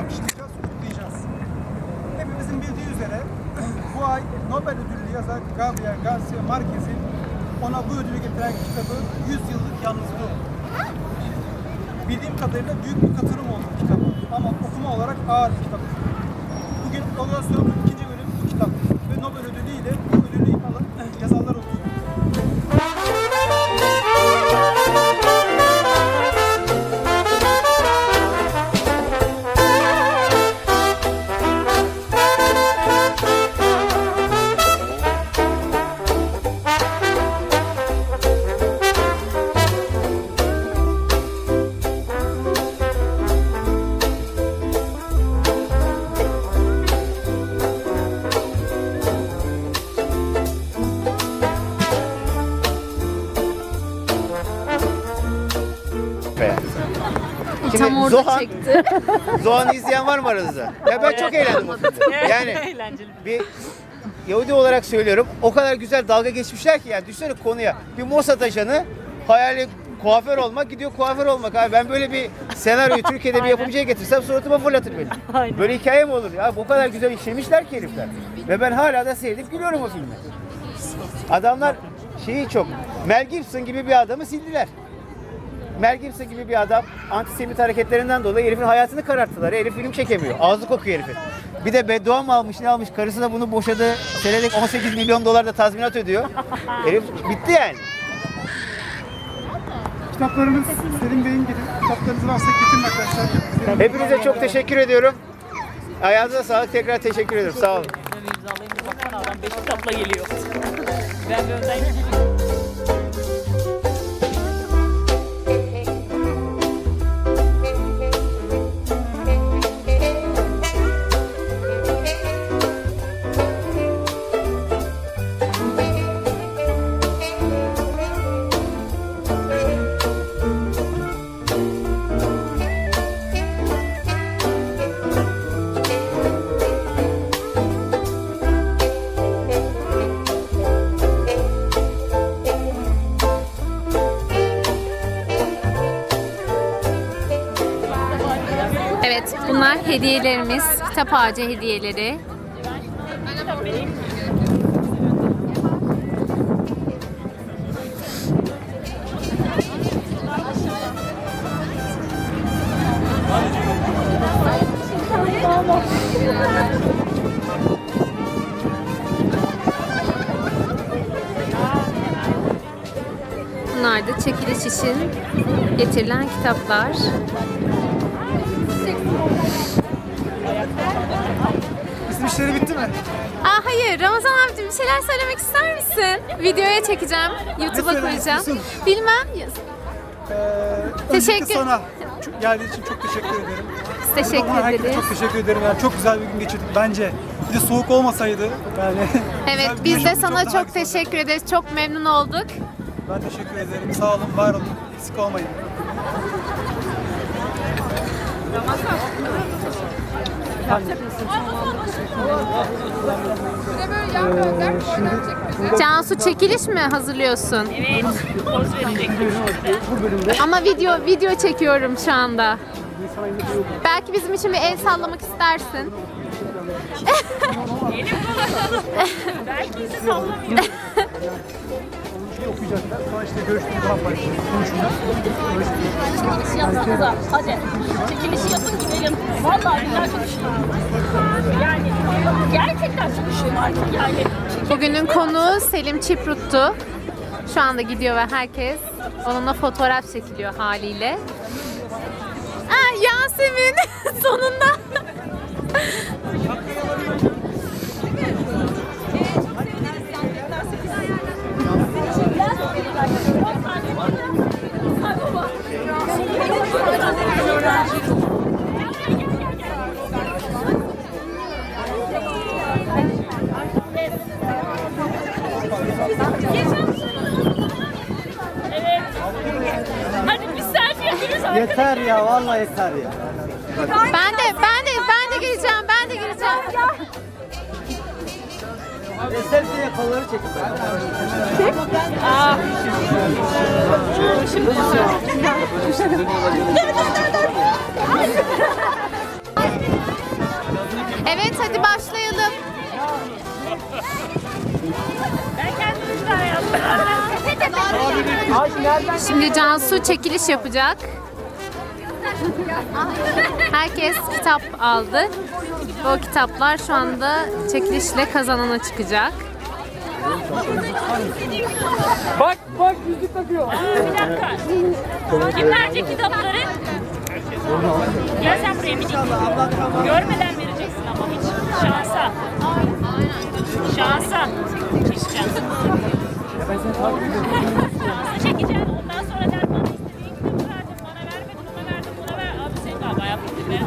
alkışlayacağız, kutlayacağız. Hepimizin bildiği üzere bu ay Nobel ödüllü yazar Gabriel Garcia Marquez'in ona bu ödülü getiren kitabı 100 yıllık yalnızlığı. Bildiğim kadarıyla büyük bir katılım oldu kitabı ama okuma olarak ağır bir kitap. Bugün Logan Sörmüş orada Zohan- çekti. Zohan'ı izleyen var mı aranızda? Ya ben çok eğlendim o filmde. Yani Eğlenceli. bir Yahudi olarak söylüyorum. O kadar güzel dalga geçmişler ki yani düşünsene konuya. Bir Mossad ajanı hayali kuaför olmak gidiyor kuaför olmak abi. Ben böyle bir senaryoyu Türkiye'de bir yapımcıya getirsem suratıma fırlatır beni. Aynen. Böyle hikaye mi olur ya? Bu kadar güzel işlemişler ki herifler. Ve ben hala da sevdim gülüyorum o filme. Adamlar şeyi çok Mel Gibson gibi bir adamı sildiler. Mel Gibson gibi bir adam antisemit hareketlerinden dolayı herifin hayatını kararttılar. Herif film çekemiyor. Ağzı kokuyor herifin. Bir de beddua mı almış ne almış? Karısı da bunu boşadı. Senelik 18 milyon dolar da tazminat ödüyor. Herif bitti yani. Kitaplarımız Selim Bey'in gibi. Kitaplarınız varsa getirin arkadaşlar. Hepinize çok teşekkür ediyorum. Ayağınıza sağlık. Tekrar teşekkür ediyorum. Sağ olun. Baksana adam 5 kitapla geliyor. ben önden gideyim. Hediyelerimiz. Kitap ağacı hediyeleri. Bunlar da çekiliş için getirilen kitaplar. Bizim işleri bitti mi? Aa hayır Ramazan abicim bir şeyler söylemek ister misin? Videoya çekeceğim, YouTube'a koyacağım. istiyorsun? Bilmem. Ee, Teşekkür- sana çok- geldiğin için çok teşekkür ederim. Biz teşekkür Buna herkese ederiz. Çok teşekkür ederim. Yani çok güzel bir gün geçirdik bence. Bir de soğuk olmasaydı yani. Evet güzel bir biz de sana daha çok güzel. teşekkür ederiz. Çok memnun olduk. Ben teşekkür ederim. Sağ olun, var olun. Eksik olmayın. Cansu çekiliş mi hazırlıyorsun? Evet. Poz verecek. Ama video video çekiyorum şu anda. Belki bizim için bir el sallamak istersin. Belki sizi sallamıyor. okuyacaklar. Sonra işte görüştüğümüz. Çekilişi yapsanıza. Hadi. Çekilişi yapın gidelim. Vallahi güzel konuşuyorum. Bugünün konuğu Selim Çiprut'tu. Şu anda gidiyor ve herkes onunla fotoğraf çekiliyor haliyle. Aa, Yasemin sonunda. Hadi bir selfie yapıyoruz. Yeter ya vallahi yeter ya. Ben de ben de ben de gireceğim. Ben de gireceğim. Eser diye kolları çekin. Evet hadi başlayalım. Şimdi Cansu çekiliş yapacak. Herkes kitap aldı. O kitaplar şu anda çekilişle kazanana çıkacak. Bak bak yüzük takıyor. Bir dakika. Kim verecek kitapları? Gel sen buraya minik. Görmeden vereceksin ama hiç. Şansa. Şansa. Şansa çekeceksin. Ondan sonra der bana istediğin kitabı verdin. Bana vermedin. Ona verdin. Buna ver. Abi senin galiba yaptın değil mi?